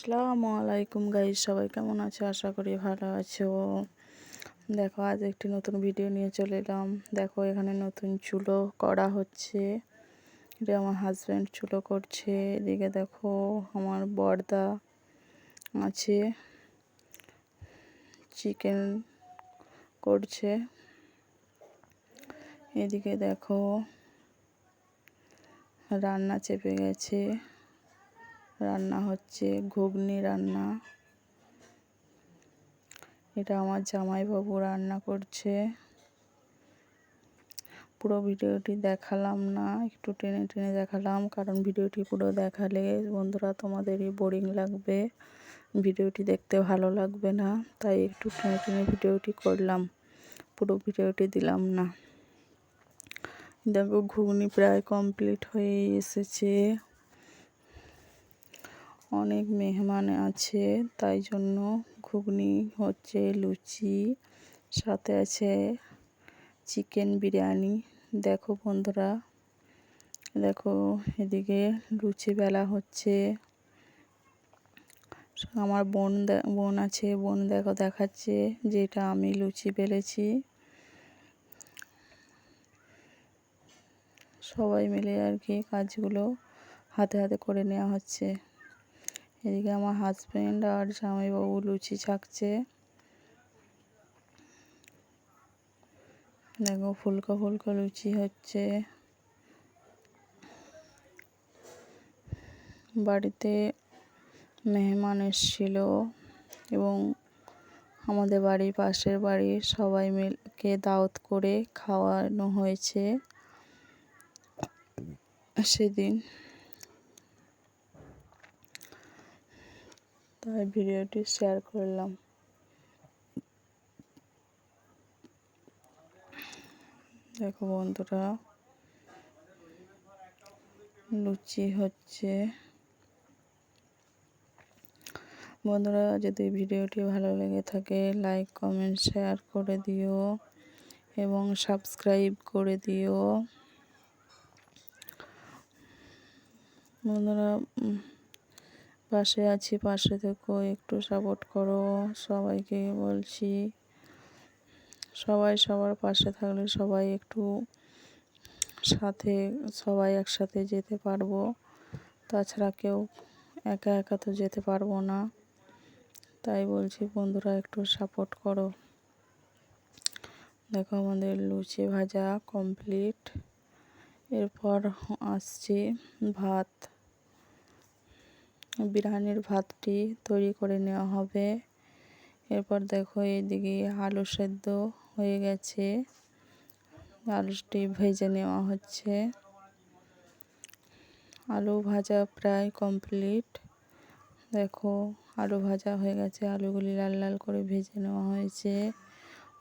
আসসালামু আলাইকুম গাইজ সবাই কেমন আছো? আশা করি ভালো আছো। দেখো, আজ একটি নতুন ভিডিও নিয়ে চলে এলাম। দেখো, এখানে নতুন চুলো করা হচ্ছে। এটা আমার হাজব্যান্ড চুলো করছে। এদিকে দেখো, আমার বর্দা আছে। চিকেন করছে। এদিকে দেখো, রান্না চেপে গেছে। রান্না হচ্ছে, ঘুগনি রান্না। এটা আমার জামাইবাবু রান্না করছে। পুরো ভিডিওটি দেখালাম না, একটু টেনে টেনে দেখালাম, কারণ ভিডিওটি পুরো দেখালে বন্ধুরা তোমাদেরই বোরিং লাগবে। ভিডিওটি দেখতে ভালো লাগবে না, তাই একটু টেনে টেনে ভিডিওটি করলাম। পুরো ভিডিওটি দিলাম না। দেখো, ঘুগনি প্রায় কমপ্লিট হয়ে এসেছে। অনেক মেহমান আছে, তাই জন্য ঘুগনি হচ্ছে লুচি, সাথে আছে চিকেন বিরিয়ানি। দেখো বন্ধুরা, দেখো এদিকে লুচি বেলা হচ্ছে। আমার বোন বোন আছে, বোন দেখো দেখাচ্ছে যেটা আমি লুচি বেলেছি। সবাই মিলে আর কি কাজগুলো হাতে হাতে করে নেওয়া হচ্ছে। এদিকে আমার হাজব্যান্ড আর জামাইবাবু লুচি ছাকছে দেখো ফুলকা ফুলকা লুচি হচ্ছে। বাড়িতে মেহমান এসেছিল এবং আমাদের বাড়ির পাশের বাড়ির সবাই মিলকে দাওয়াত করে খাওয়ানো হয়েছে। সেদিন তাই ভিডিওটি শেয়ার করলাম। দেখো বন্ধুরা, লুচি হচ্ছে। বন্ধুরা, যদি ভিডিওটি ভালো লেগে থাকে, লাইক, কমেন্ট, শেয়ার করে দিও এবং সাবস্ক্রাইব করে দিও। বন্ধুরা পাশে আছি, পাশে থেকো, একটু সাপোর্ট করো, সবাইকে বলছি। সবাই সবার পাশে থাকলে সবাই একটু সাথে, সবাই একসাথে যেতে পারব। তাছাড়া কেউ একা একা তো যেতে পারব না। তাই বলছি, বন্ধুরা একটু সাপোর্ট করো। দেখো আমাদের লুচি ভাজা কমপ্লিট এরপর আসছে ভাত। বিরিয়ানির ভাতটি তৈরি করে নেওয়া হবে। এরপর দেখো এইদিকে আলু সেদ্ধ হয়ে গেছে। আলুটি ভেজে নেওয়া হচ্ছে। আলু ভাজা প্রায় কমপ্লিট। দেখো আলু ভাজা হয়ে গেছে, আলুগুলি লাল লাল করে ভেজে নেওয়া হয়েছে।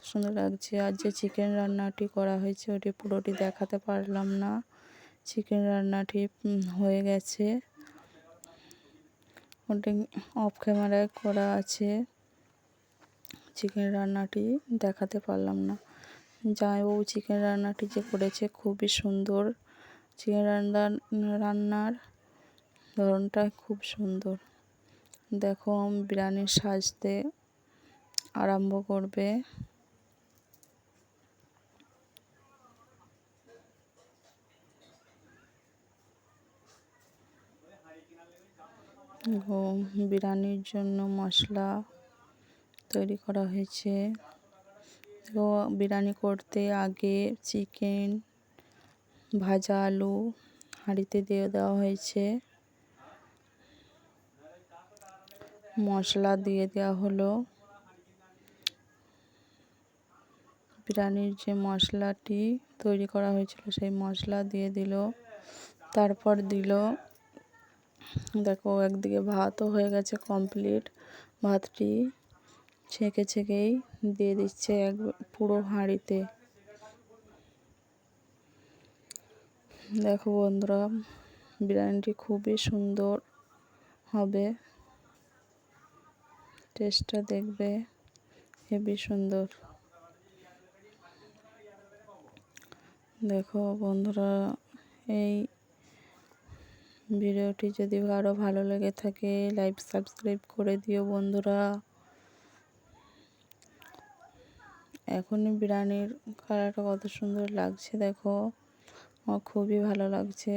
সুন্দর লাগছে, আর যে চিকেন রান্নাটি করা হয়েছে ওটি পুরোটি দেখাতে পারলাম না। চিকেন রান্নাটি হয়ে গেছে। ওটি অফ ক্যামেরায় করা আছে। চিকেন রান্নাটি দেখাতে পারলাম না। যাই জামাইবাবু চিকেন রান্নাটি যে করেছে খুবই সুন্দর। চিকেন রান্না, রান্নার ধরনটা খুব সুন্দর। দেখো বিরিয়ানি সাজতে আরম্ভ করবে। বিরিয়ানির জন্য মশলা তৈরি করা হয়েছে। তো বিরিয়ানি করতে আগে চিকেন, ভাজা আলু হাঁড়িতে দিয়ে দেওয়া হয়েছে। মশলা দিয়ে দেওয়া হলো। বিরিয়ানির যে মশলাটি তৈরি করা হয়েছিল সেই মশলা দিয়ে দিল। তারপর দিল দেখো একদিকে ভাতও হয়ে গেছে কমপ্লিট ভাতটি ছেঁকে ছেঁকেই দিয়ে দিচ্ছে এক পুরো হাঁড়িতে। দেখো বন্ধুরা, বিরিয়ানিটি খুবই সুন্দর হবে। টেস্টটা দেখবে, হেবি সুন্দর। দেখো বন্ধুরা, এই ভিডিওটি যদি আরও ভালো লেগে থাকে লাইক সাবস্ক্রাইব করে দিও বন্ধুরা। এখনই বিরিয়ানির কালারটা কত সুন্দর লাগছে দেখো। আমার খুবই ভালো লাগছে।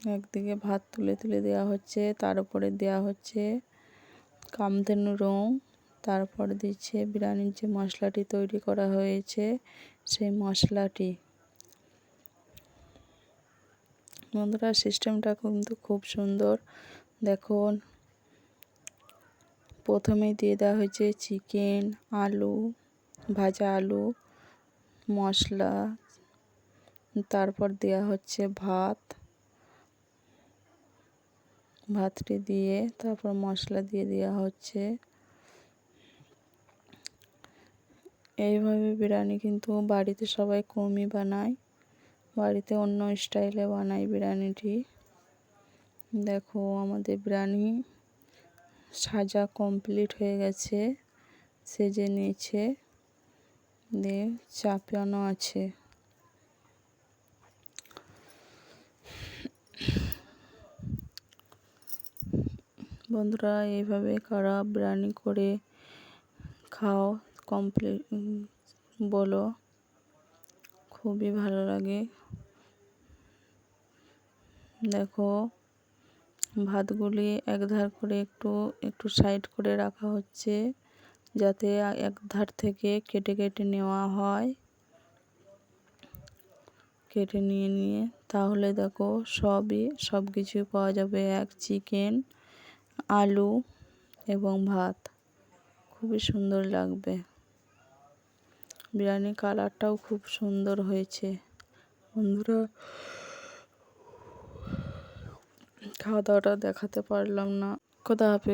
একদিকে ভাত তুলে তুলে দেওয়া হচ্ছে, তার উপরে দেওয়া হচ্ছে কামধেনু রং। তারপর দিচ্ছে বিরিয়ানির যে মশলাটি তৈরি করা হয়েছে, সেই মশলাটি। বন্ধুরা সিস্টেমটা কিন্তু খুব সুন্দর। দেখুন, প্রথমেই দিয়ে দেওয়া হয়েছে চিকেন, আলু, ভাজা আলু, মশলা, তারপর দেওয়া হচ্ছে ভাত। ভাতটি দিয়ে তারপর মশলা দিয়ে দেওয়া হচ্ছে। এইভাবে বিরিয়ানি কিন্তু বাড়িতে সবাই কমই বানায়। বাড়িতে অন্য স্টাইলে বানাই বিরিয়ানিটি। দেখো আমাদের বিরিয়ানি সাজা কমপ্লিট হয়ে গেছে, সেজে নিয়েছে দিয়ে চাপানো আছে। বন্ধুরা, এইভাবে কারা বিরিয়ানি করে খাও কমপ্লিট বলো। খুবই ভালো লাগে। দেখো, ভাতগুলি এক ধার করে একটু একটু সাইড করে রাখা হচ্ছে, যাতে এক ধার থেকে কেটে কেটে নেওয়া হয়। কেটে নিয়ে নিয়ে তাহলে দেখো সবই সব কিছুই পাওয়া যাবে এক চিকেন আলু এবং ভাত। খুবই সুন্দর লাগবে। বিরিয়ানির কালারটাও খুব সুন্দর হয়েছে। বন্ধুরা খাওয়া দাওয়াটা দেখাতে পারলাম না। কোথা হাফেজ।